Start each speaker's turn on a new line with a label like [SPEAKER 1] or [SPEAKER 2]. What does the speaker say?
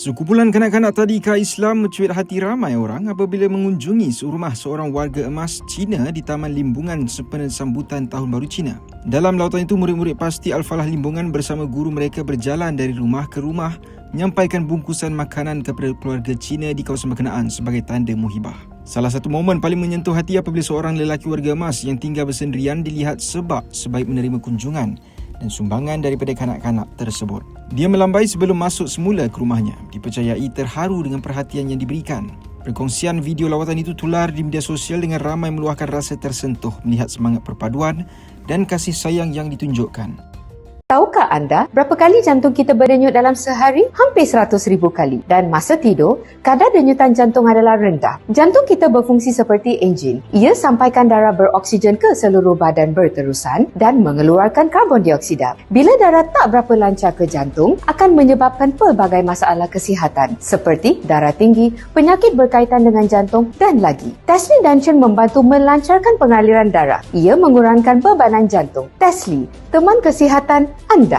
[SPEAKER 1] Sekumpulan kanak-kanak tadika Islam mencuit hati ramai orang apabila mengunjungi rumah seorang warga emas Cina di Taman Limbungan sempena sambutan Tahun Baru Cina. Dalam lautan itu, murid-murid pasti Al-Falah Limbungan bersama guru mereka berjalan dari rumah ke rumah menyampaikan bungkusan makanan kepada keluarga Cina di kawasan berkenaan sebagai tanda muhibah. Salah satu momen paling menyentuh hati apabila seorang lelaki warga emas yang tinggal bersendirian dilihat sebab sebaik menerima kunjungan dan sumbangan daripada kanak-kanak tersebut. Dia melambai sebelum masuk semula ke rumahnya. Dipercayai terharu dengan perhatian yang diberikan. Perkongsian video lawatan itu tular di media sosial dengan ramai meluahkan rasa tersentuh melihat semangat perpaduan dan kasih sayang yang ditunjukkan.
[SPEAKER 2] Tahukah anda berapa kali jantung kita berdenyut dalam sehari? Hampir 100 ribu kali. Dan masa tidur, kadar denyutan jantung adalah rendah. Jantung kita berfungsi seperti enjin. Ia sampaikan darah beroksigen ke seluruh badan berterusan dan mengeluarkan karbon dioksida. Bila darah tak berapa lancar ke jantung, akan menyebabkan pelbagai masalah kesihatan seperti darah tinggi, penyakit berkaitan dengan jantung dan lagi. Tesli Dungeon membantu melancarkan pengaliran darah. Ia mengurangkan bebanan jantung. Tesli, teman kesihatan anda.